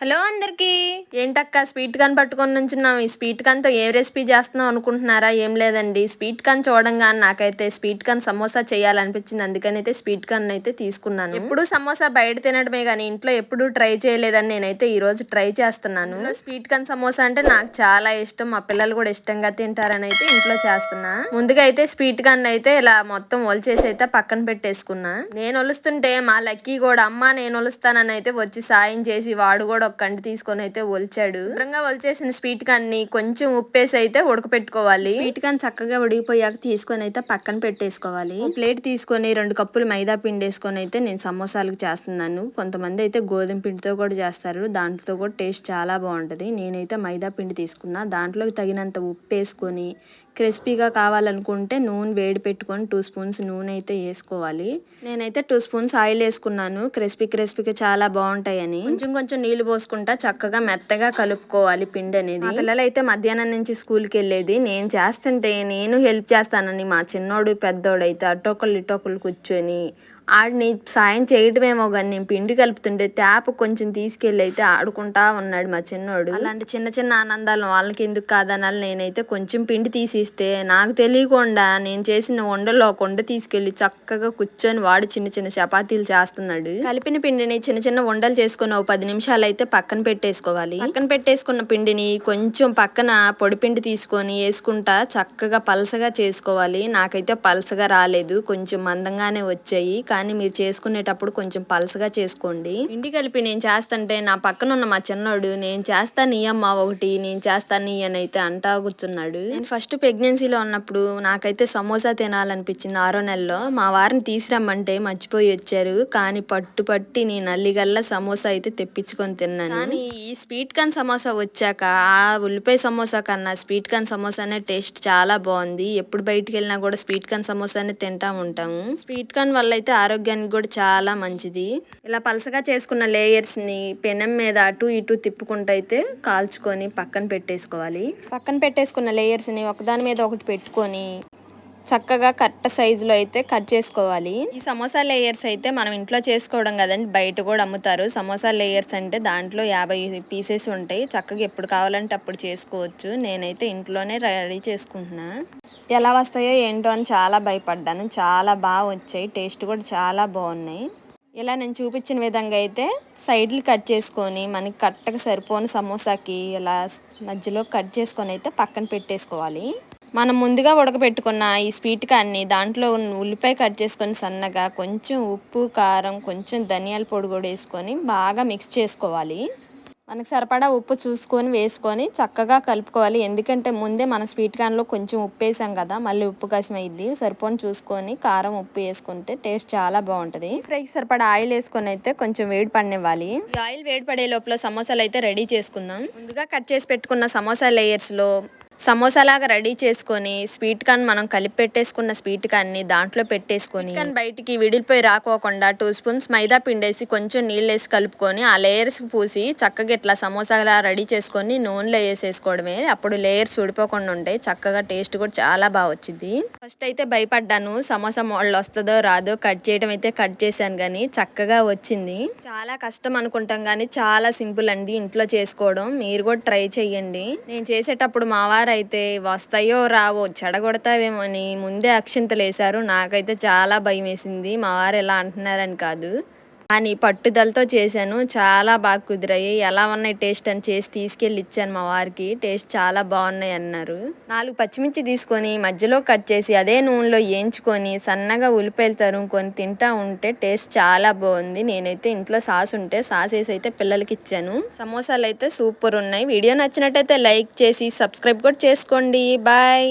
Hello అందరికీ. ఏంటక్క sweet corn పట్టుకొని నుంచున్నాం. ఈ స్వీట్ కాన్తో ఏ రెసిపీ చేస్తున్నాం అనుకుంటున్నారా? ఏం లేదండి. స్వీట్ కాన్ చూడంగానే నాకైతే స్వీట్ కాన్ సమోసా చేయాలనిపించింది. అందుకని అయితే స్వీట్ కాన్ అయితే తీసుకున్నాను. ఎప్పుడు సమోసా బయట తినడమే కానీ ఇంట్లో ఎప్పుడు ట్రై చేయలేదని నేనైతే ఈ రోజు ట్రై చేస్తున్నాను. స్వీట్ కాన్ సమోసా అంటే నాకు చాలా ఇష్టం. మా పిల్లలు కూడా ఇష్టంగా తింటారని అయితే ఇంట్లో చేస్తున్నా. ముందుగా అయితే స్వీట్ కాన్ అయితే ఇలా మొత్తం ఒలిచేసి అయితే పక్కన పెట్టేసుకున్నా. నేను ఒలుస్తుంటే మా లక్కీ కూడా అమ్మ నేను ఒలుస్తానని అయితే వచ్చి సాయం చేసి వాడు కూడా ఒక కంటి తీసుకొని అయితే ఒలిచాడు. శుభ్రంగా ఒలిచేసిన స్వీట్ కాన్ని కొంచెం ఉప్పేసి అయితే ఉడకపెట్టుకోవాలి. స్వీట్ కాన్ చక్కగా ఉడికిపోయాక తీసుకొని అయితే పక్కన పెట్టేసుకోవాలి. ప్లేట్ తీసుకొని రెండు కప్పులు మైదా పిండి వేసుకొని అయితే నేను సమోసాలకు చేస్తున్నాను. కొంతమంది అయితే గోధుమ పిండితో కూడా చేస్తారు. దాంట్లో కూడా టేస్ట్ చాలా బాగుంటది. నేనైతే మైదా పిండి తీసుకున్నా. దాంట్లోకి తగినంత ఉప్పు వేసుకొని క్రిస్పీగా కావాలనుకుంటే నూనె వేడి పెట్టుకొని టూ స్పూన్స్ నూనె అయితే వేసుకోవాలి. నేనైతే టూ స్పూన్స్ ఆయిల్ వేసుకున్నాను. క్రిస్పీ క్రిస్పీగా చాలా బాగుంటాయని. కొంచెం కొంచెం నీళ్ళు పోసుకుంటా చక్కగా మెత్తగా కలుపుకోవాలి పిండి అనేది. పిల్లలు అయితే మధ్యాహ్నం నుంచి స్కూల్కి వెళ్ళేది. నేను చేస్తుంటే నేను హెల్ప్ చేస్తానని మా చిన్నోడు పెద్దోడు అయితే అటోకలు ఇటోకలు కూర్చొని ఆడిని సాయం చేయడమేమో కానీ నేను పిండి కలుపుతుంటే ట్యాప్ కొంచెం తీసుకెళ్ళి అయితే ఆడుకుంటా ఉన్నాడు మా చిన్నోడు. అలాంటి చిన్న చిన్న ఆనందాలు వాళ్ళకి ఎందుకు కాదనాలి? నేనైతే కొంచెం పిండి తీసిస్తే నాకు తెలియకుండా నేను చేసిన వండలో కొండ తీసుకెళ్ళి చక్కగా కూర్చొని వాడు చిన్న చిన్న చపాతీలు చేస్తున్నాడు. కలిపిన పిండిని చిన్న చిన్న వండలు చేసుకుని ఒక పది నిమిషాలు అయితే పక్కన పెట్టేసుకోవాలి. పక్కన పెట్టేసుకున్న పిండిని కొంచెం పక్కన పొడి పిండి తీసుకొని వేసుకుంటా చక్కగా పలసగా చేసుకోవాలి. నాకైతే పలసగా రాలేదు. కొంచెం మందంగానే వచ్చాయి. కానీ మీరు చేసుకునేటప్పుడు కొంచెం పలసగా చేసుకోండి. పిండి కలిపి నేను చేస్తుంటే నా పక్కన ఉన్న మా చిన్నోడు నేను చేస్తాను ఈ అమ్మ ఒకటి నేను చేస్తా నీ అని అయితే అంటా కూర్చున్నాడు. నేను ఫస్ట్ ప్రెగ్నెన్సీలో ఉన్నప్పుడు నాకైతే సమోసా తినాలనిపించింది ఆరో నెలలో. మా వారిని తీసిరమ్మంటే మర్చిపోయి వచ్చారు. కానీ పట్టు పట్టి నేను నల్లిగల్లా సమోసా అయితే తెప్పించుకొని తిన్నాను. కానీ ఈ స్వీట్ కార్న్ సమోసా వచ్చాక ఆ ఉల్లిపాయ సమోసా కన్నా స్వీట్ కార్న్ సమోసానే టేస్ట్ చాలా బాగుంది. ఎప్పుడు బయటికి వెళ్ళినా కూడా స్వీట్ కార్న్ సమోసానే తింటా ఉంటాము. స్వీట్ కార్న్ వల్ల అయితే ఆరోగ్యానికి కూడా చాలా మంచిది. ఇలా పలసగా చేసుకున్న లేయర్స్ని పెనం మీద అటు ఇటు తిప్పుకుంటూ అయితే కాల్చుకొని పక్కన పెట్టేసుకోవాలి. పక్కన పెట్టేసుకున్న లేయర్స్ని ఒకదాని మీద ఒకటి పెట్టుకొని చక్కగా కరెక్ట్ సైజులో అయితే కట్ చేసుకోవాలి. ఈ సమోసా లేయర్స్ అయితే మనం ఇంట్లో చేసుకోవడం కదండి బయట కూడా అమ్ముతారు. సమోసా లేయర్స్ అంటే దాంట్లో యాభై పీసెస్ ఉంటాయి. చక్కగా ఎప్పుడు కావాలంటే అప్పుడు చేసుకోవచ్చు. నేనైతే ఇంట్లోనే రెడీ చేసుకుంటున్నా. ఎలా వస్తాయో ఏంటో అని చాలా భయపడ్డాను. చాలా బాగా వచ్చాయి. టేస్ట్ కూడా చాలా బాగున్నాయి. ఇలా నేను చూపించిన విధంగా అయితే సైడ్లు కట్ చేసుకొని మనకి కరెక్ట్గా సరిపోని సమోసాకి ఇలా మధ్యలో కట్ చేసుకొని అయితే పక్కన పెట్టేసుకోవాలి. మనం ముందుగా ఉడకబెట్టుకున్న ఈ స్వీట్ కాన్ని దాంట్లో ఉన్న ఉల్లిపాయ కట్ చేసుకొని సన్నగా కొంచెం ఉప్పు కారం కొంచెం ధనియాల పొడి కూడా వేసుకొని బాగా మిక్స్ చేసుకోవాలి. మనకు సరిపడా ఉప్పు చూసుకొని వేసుకొని చక్కగా కలుపుకోవాలి. ఎందుకంటే ముందే మన స్వీట్ కాన్లో కొంచెం ఉప్పు వేసాం కదా మళ్ళీ ఉప్పు కసం అయింది సరిపోని చూసుకొని కారం ఉప్పు వేసుకుంటే టేస్ట్ చాలా బాగుంటుంది. ఫ్రైకి సరిపడా ఆయిల్ వేసుకొని అయితే కొంచెం వేడి పడినివ్వాలి. ఆయిల్ వేడి పడే లోపల సమోసాలు అయితే రెడీ చేసుకుందాం. ముందుగా కట్ చేసి పెట్టుకున్న సమోసా లేయర్స్లో సమోసాలాగా రెడీ చేసుకొని స్వీట్ కార్న్ మనం కలిపి పెట్టేసుకున్న స్వీట్ కార్న్ని దాంట్లో పెట్టేసుకొని కానీ బయటికి విడిపోయి రాకోకుండా టూ స్పూన్స్ మైదా పిండేసి కొంచెం నీళ్ళు వేసి కలుపుకొని ఆ లేయర్స్ పూసి చక్కగా ఇట్లా సమోసాలా రెడీ చేసుకొని నూనెలో వేసేసుకోవడమే. అప్పుడు లేయర్స్ ఊడిపోకుండా ఉంటాయి. చక్కగా టేస్ట్ కూడా చాలా బాగా వచ్చింది. ఫస్ట్ అయితే భయపడ్డాను. సమోసా మోడల్ వస్తుందో రాదో కట్ చేయడం అయితే కట్ చేశాను కానీ చక్కగా వచ్చింది. చాలా కష్టం అనుకుంటాం కానీ చాలా సింపుల్ అండి ఇంట్లో చేసుకోవడం. మీరు కూడా ట్రై చేయండి. నేను చేసేటప్పుడు మా వారు అయితే వస్తాయో రావో చెడగొడతావేమో అని ముందే అక్షింతలు వేశారు నాకైతే చాలా భయం వేసింది మా వారు ఎలా అంటున్నారని కాదు. కానీ పట్టుదలతో చేశాను. చాలా బాగా కుదిరాయి. ఎలా ఉన్నాయి టేస్ట్ అని చేసి తీసుకెళ్ళి ఇచ్చాను మా వారికి. టేస్ట్ చాలా బాగున్నాయి అన్నారు. నాలుగు పచ్చిమిర్చి తీసుకొని మధ్యలో కట్ చేసి అదే నూనెలో వేయించుకొని సన్నగా ఉల్లిపాయలు తరుముకొని తింటా ఉంటే టేస్ట్ చాలా బాగుంది. నేనైతే ఇంట్లో సాస్ ఉంటే సాస్ వేసి అయితే పిల్లలకి ఇచ్చాను. సమోసాలు అయితే సూపర్ ఉన్నాయి. వీడియో నచ్చినట్టయితే లైక్ చేసి సబ్స్క్రైబ్ కూడా చేసుకోండి. బాయ్.